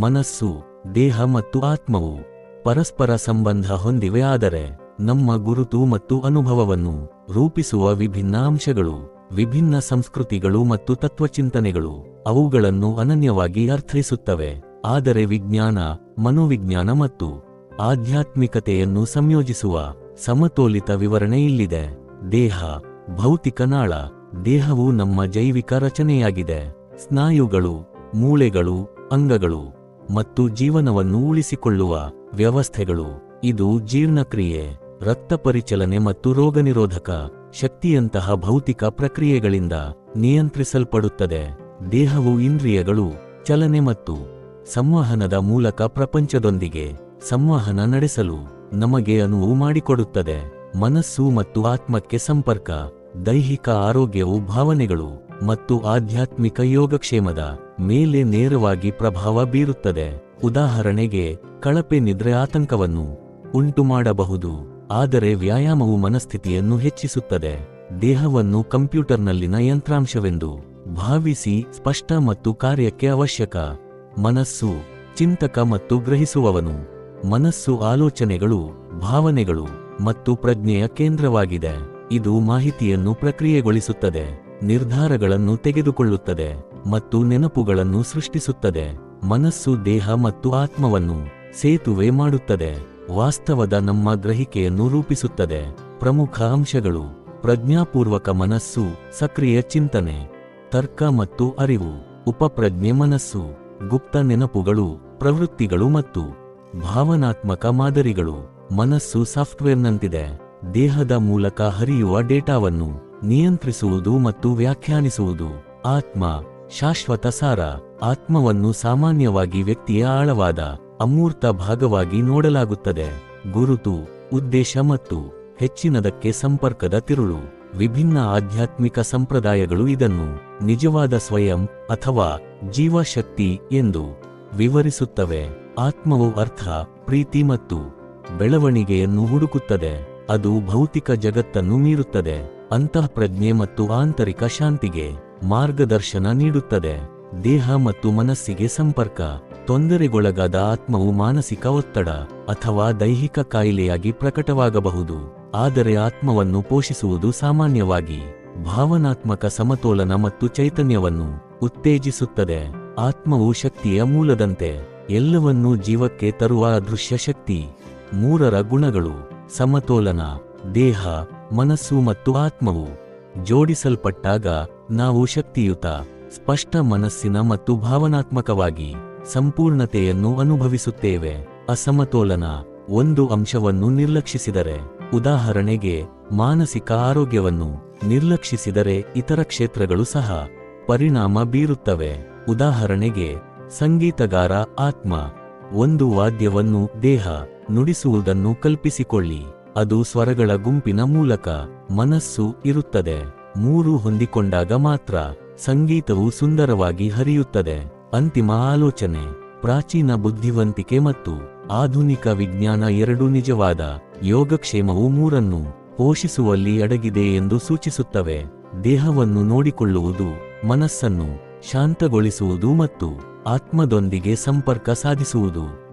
ಮನಸ್ಸು, ದೇಹ ಮತ್ತು ಆತ್ಮವು ಪರಸ್ಪರ ಸಂಬಂಧ ಹೊಂದಿವೆ ಆದರೆ ನಮ್ಮ ಗುರುತು ಮತ್ತು ಅನುಭವವನ್ನು ರೂಪಿಸುವ ವಿಭಿನ್ನ ಅಂಶಗಳು, ವಿಭಿನ್ನ ಸಂಸ್ಕೃತಿಗಳು ಮತ್ತು ತತ್ವಚಿಂತನೆಗಳು ಅವುಗಳನ್ನು ಅನನ್ಯವಾಗಿ ಅರ್ಥೈಸುತ್ತವೆ. ಆದರೆ ವಿಜ್ಞಾನ, ಮನೋವಿಜ್ಞಾನ ಮತ್ತು ಆಧ್ಯಾತ್ಮಿಕತೆಯನ್ನು ಸಂಯೋಜಿಸುವ ಸಮತೋಲಿತ ವಿವರಣೆ ಇಲ್ಲಿದೆ. ದೇಹ, ಭೌತಿಕ ನಾಳ, ದೇಹವು ನಮ್ಮ ಜೈವಿಕ ರಚನೆಯಾಗಿದೆ. ಸ್ನಾಯುಗಳು, ಮೂಳೆಗಳು, ಅಂಗಗಳು ಮತ್ತು ಜೀವನವನ್ನು ಉಳಿಸಿಕೊಳ್ಳುವ ವ್ಯವಸ್ಥೆಗಳು. ಇದು ಜೀರ್ಣಕ್ರಿಯೆ, ರಕ್ತ ಪರಿಚಲನೆ ಮತ್ತು ರೋಗನಿರೋಧಕ ಶಕ್ತಿಯಂತಹ ಭೌತಿಕ ಪ್ರಕ್ರಿಯೆಗಳಿಂದ ನಿಯಂತ್ರಿಸಲ್ಪಡುತ್ತದೆ. ದೇಹವು ಇಂದ್ರಿಯಗಳು, ಚಲನೆ ಮತ್ತು ಸಂವಹನದ ಮೂಲಕ ಪ್ರಪಂಚದೊಂದಿಗೆ ಸಂವಹನ ನಡೆಸಲು ನಮಗೆ ಅನುವು ಮಾಡಿಕೊಡುತ್ತದೆ. ಮನಸ್ಸು ಮತ್ತು ಆತ್ಮಕ್ಕೆ ಸಂಪರ್ಕ, ದೈಹಿಕ ಆರೋಗ್ಯವು ಭಾವನೆಗಳು. ಮತ್ತು ಆಧ್ಯಾತ್ಮಿಕ ಯೋಗಕ್ಷೇಮದ ಮೇಲೆ ನೇರವಾಗಿ ಪ್ರಭಾವ ಬೀರುತ್ತದೆ. ಉದಾಹರಣೆಗೆ, ಕಳಪೆ ನಿದ್ರೆ ಆತಂಕವನ್ನು ಉಂಟುಮಾಡಬಹುದು, ಆದರೆ ವ್ಯಾಯಾಮವು ಮನಸ್ಥಿತಿಯನ್ನು ಹೆಚ್ಚಿಸುತ್ತದೆ. ದೇಹವನ್ನು ಕಂಪ್ಯೂಟರ್ನಲ್ಲಿನ ಯಂತ್ರಾಂಶವೆಂದು ಭಾವಿಸಿ ಸ್ಪಷ್ಟ ಮತ್ತು ಕಾರ್ಯಕ್ಕೆ ಅವಶ್ಯಕ ಮನಸ್ಸು, ಚಿಂತಕ ಮತ್ತು ಗ್ರಹಿಸುವವನು ಮನಸ್ಸು ಆಲೋಚನೆಗಳು, ಭಾವನೆಗಳು ಮತ್ತು ಪ್ರಜ್ಞೆಯ ಕೇಂದ್ರವಾಗಿದೆ. ಇದು ಮಾಹಿತಿಯನ್ನು ಪ್ರಕ್ರಿಯೆಗೊಳಿಸುತ್ತದೆ. ನಿರ್ಧಾರಗಳನ್ನು ತೆಗೆದುಕೊಳ್ಳುತ್ತದೆ ಮತ್ತು ನೆನಪುಗಳನ್ನು ಸೃಷ್ಟಿಸುತ್ತದೆ. ಮನಸ್ಸು, ದೇಹ ಮತ್ತು ಆತ್ಮವನ್ನು ಸೇತುವೆ ಮಾಡುತ್ತದೆ. ವಾಸ್ತವದ ನಮ್ಮ ಗ್ರಹಿಕೆಯನ್ನು ರೂಪಿಸುತ್ತದೆ. ಪ್ರಮುಖ ಅಂಶಗಳು. ಪ್ರಜ್ಞಾಪೂರ್ವಕ ಮನಸ್ಸು, ಸಕ್ರಿಯ ಚಿಂತನೆ. ತರ್ಕ ಮತ್ತು ಅರಿವು. ಉಪಪ್ರಜ್ಞೆ ಮನಸ್ಸು. ಗುಪ್ತ ನೆನಪುಗಳು, ಪ್ರವೃತ್ತಿಗಳು ಮತ್ತು ಭಾವನಾತ್ಮಕ ಮಾದರಿಗಳು. ಮನಸ್ಸು ಸಾಫ್ಟ್ವೇರ್ನಂತಿದೆ. ದೇಹದ ಮೂಲಕ ಹರಿಯುವ ಡೇಟಾವನ್ನು ನಿಯಂತ್ರಿಸುವುದು ಮತ್ತು ವ್ಯಾಖ್ಯಾನಿಸುವುದು. ಆತ್ಮ, ಶಾಶ್ವತ ಸಾರ. ಆತ್ಮವನ್ನು ಸಾಮಾನ್ಯವಾಗಿ ವ್ಯಕ್ತಿಯ ಆಳವಾದ, ಅಮೂರ್ತ ಭಾಗವಾಗಿ ನೋಡಲಾಗುತ್ತದೆ. ಗುರುತು, ಉದ್ದೇಶ ಮತ್ತು ಹೆಚ್ಚಿನದಕ್ಕೆ ಸಂಪರ್ಕದ ತಿರುಳು. ವಿಭಿನ್ನ ಆಧ್ಯಾತ್ಮಿಕ ಸಂಪ್ರದಾಯಗಳು ಇದನ್ನು ನಿಜವಾದ ಸ್ವಯಂ ಅಥವಾ ಜೀವಶಕ್ತಿ ಎಂದು ವಿವರಿಸುತ್ತವೆ. ಆತ್ಮವು ಅರ್ಥ, ಪ್ರೀತಿ ಮತ್ತು ಬೆಳವಣಿಗೆಯನ್ನು ಹುಡುಕುತ್ತದೆ. ಅದು ಭೌತಿಕ ಜಗತ್ತನ್ನು ಮೀರುತ್ತದೆ. ಅಂತಃಪ್ರಜ್ಞೆ ಮತ್ತು ಆಂತರಿಕ ಶಾಂತಿಗೆ ಮಾರ್ಗದರ್ಶನ ನೀಡುತ್ತದೆ. ದೇಹ ಮತ್ತು ಮನಸ್ಸಿಗೆ ಸಂಪರ್ಕ, ತೊಂದರೆಗೊಳಗಾದ ಆತ್ಮವು ಮಾನಸಿಕ ಒತ್ತಡ ಅಥವಾ ದೈಹಿಕ ಕಾಯಿಲೆಯಾಗಿ ಪ್ರಕಟವಾಗಬಹುದು. ಆದರೆ ಆತ್ಮವನ್ನು ಪೋಷಿಸುವುದು ಸಾಮಾನ್ಯವಾಗಿ ಭಾವನಾತ್ಮಕ ಸಮತೋಲನ ಮತ್ತು ಚೈತನ್ಯವನ್ನು ಉತ್ತೇಜಿಸುತ್ತದೆ. ಆತ್ಮವು ಶಕ್ತಿಯ ಮೂಲದಂತೆ ಎಲ್ಲವನ್ನೂ ಜೀವಕ್ಕೆ ತರುವ ಅದೃಶ್ಯ ಶಕ್ತಿ. ಮೂರರ ಗುಣಗಳು, ಸಮತೋಲನ, ದೇಹ ಮನಸ್ಸು ಮತ್ತು ಆತ್ಮವು ಜೋಡಿಸಲ್ಪಟ್ಟಾಗ ನಾವು ಶಕ್ತಿಯುತ, ಸ್ಪಷ್ಟ ಮನಸ್ಸಿನ ಮತ್ತು ಭಾವನಾತ್ಮಕವಾಗಿ ಸಂಪೂರ್ಣತೆಯನ್ನು ಅನುಭವಿಸುತ್ತೇವೆ. ಅಸಮತೋಲನ ಒಂದು ಅಂಶವನ್ನು ನಿರ್ಲಕ್ಷಿಸಿದರೆ, ಉದಾಹರಣೆಗೆ ಮಾನಸಿಕ ಆರೋಗ್ಯವನ್ನು ನಿರ್ಲಕ್ಷಿಸಿದರೆ ಇತರ ಕ್ಷೇತ್ರಗಳು ಸಹ ಪರಿಣಾಮ ಬೀರುತ್ತವೆ. ಉದಾಹರಣೆಗೆ ಸಂಗೀತಗಾರ ಆತ್ಮ ಒಂದು ವಾದ್ಯವನ್ನು ದೇಹ ನುಡಿಸುವುದನ್ನು ಕಲ್ಪಿಸಿಕೊಳ್ಳಿ. ಅದು ಸ್ವರಗಳ ಗುಂಪಿನ ಮೂಲಕ ಮನಸ್ಸು ಇರುತ್ತದೆ. ಮೂರು ಹೊಂದಿಕೊಂಡಾಗ ಮಾತ್ರ ಸಂಗೀತವು ಸುಂದರವಾಗಿ ಹರಿಯುತ್ತದೆ. ಅಂತಿಮ ಆಲೋಚನೆ, ಪ್ರಾಚೀನ ಬುದ್ಧಿವಂತಿಕೆ ಮತ್ತು ಆಧುನಿಕ ವಿಜ್ಞಾನ ಎರಡೂ ನಿಜವಾದ ಯೋಗಕ್ಷೇಮವು ಮೂರನ್ನು ಪೋಷಿಸುವಲ್ಲಿ ಅಡಗಿದೆ ಎಂದು ಸೂಚಿಸುತ್ತವೆ. ದೇಹವನ್ನು ನೋಡಿಕೊಳ್ಳುವುದು, ಮನಸ್ಸನ್ನು ಶಾಂತಗೊಳಿಸುವುದು ಮತ್ತು ಆತ್ಮದೊಂದಿಗೆ ಸಂಪರ್ಕ ಸಾಧಿಸುವುದು.